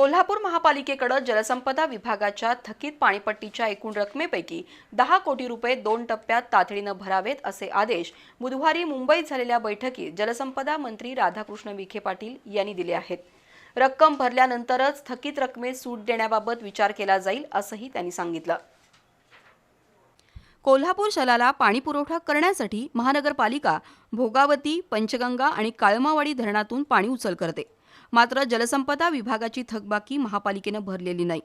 कोल्हापूर महापालिकेकडे जलसंपदा विभागाच्या थकीत पाणीपट्टीच्या एकूण रकमेपैकी दहा कोटी रुपये दोन टप्प्यात तातडीनं भरावेत असे आदेश बुधवारी मुंबईत झालेल्या बैठकीत जलसंपदा मंत्री राधाकृष्ण विखे पाटील यांनी दिले आहेत. रक्कम भरल्यानंतरच थकीत रकमेत सूट देण्याबाबत विचार केला जाईल असंही त्यांनी सांगितलं. कोल्हापूर शहराला पाणी पुरवठा करण्यासाठी महानगरपालिका भोगावती पंचगंगा आणि काळमावाडी धरणातून पाणी उचल करते. मात्र जलसंपदा विभागाची थकबाकी महापालिकेनं भरलेली नाही.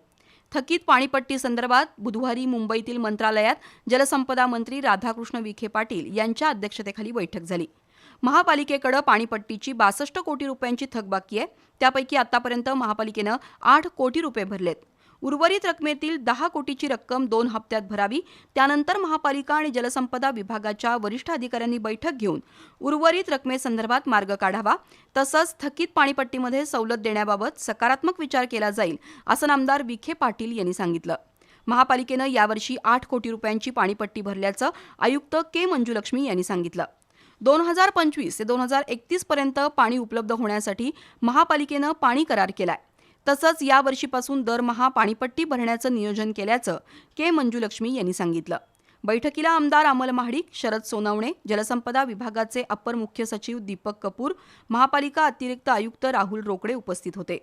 थकीत पाणीपट्टी संदर्भात बुधवारी मुंबईतील मंत्रालयात जलसंपदा मंत्री राधाकृष्ण विखे पाटील यांच्या अध्यक्षतेखाली बैठक झाली. महापालिकेकडे पाणीपट्टीची बासष्ट कोटी रुपयांची थकबाकी आहे. त्यापैकी आतापर्यंत महापालिकेनं आठ कोटी रुपये भरलेत. उर्वरित रकमेतील दहा कोटीची रक्कम दोन हप्त्यात भरावी. त्यानंतर महापालिका आणि जलसंपदा विभागाच्या वरिष्ठ अधिकाऱ्यांनी बैठक घेऊन उर्वरित रकमेसंदर्भात मार्ग काढावा. तसंच थकीत पाणीपट्टीमध्ये सवलत देण्याबाबत सकारात्मक विचार केला जाईल असं नामदार विखे पाटील यांनी सांगितलं. महापालिकेनं यावर्षी आठ कोटी रुपयांची पाणीपट्टी भरल्याचं आयुक्त के. मंजुलक्ष्मी यांनी सांगितलं. दोन हजार पंचवीस ते दोन हजार एकतीस पर्यंत पाणी उपलब्ध होण्यासाठी महापालिकेनं पाणी करार केलाय. तसंच यावर्षीपासून दरमहा पाणीपट्टी भरण्याचं नियोजन केल्याचं के मंजुलक्ष्मी यांनी सांगितलं. बैठकीला आमदार अमल महाडिक शरद सोनवणे जलसंपदा विभागाचे अप्पर मुख्य सचिव दीपक कपूर महापालिका अतिरिक्त आयुक्त राहुल रोकडे उपस्थित होते.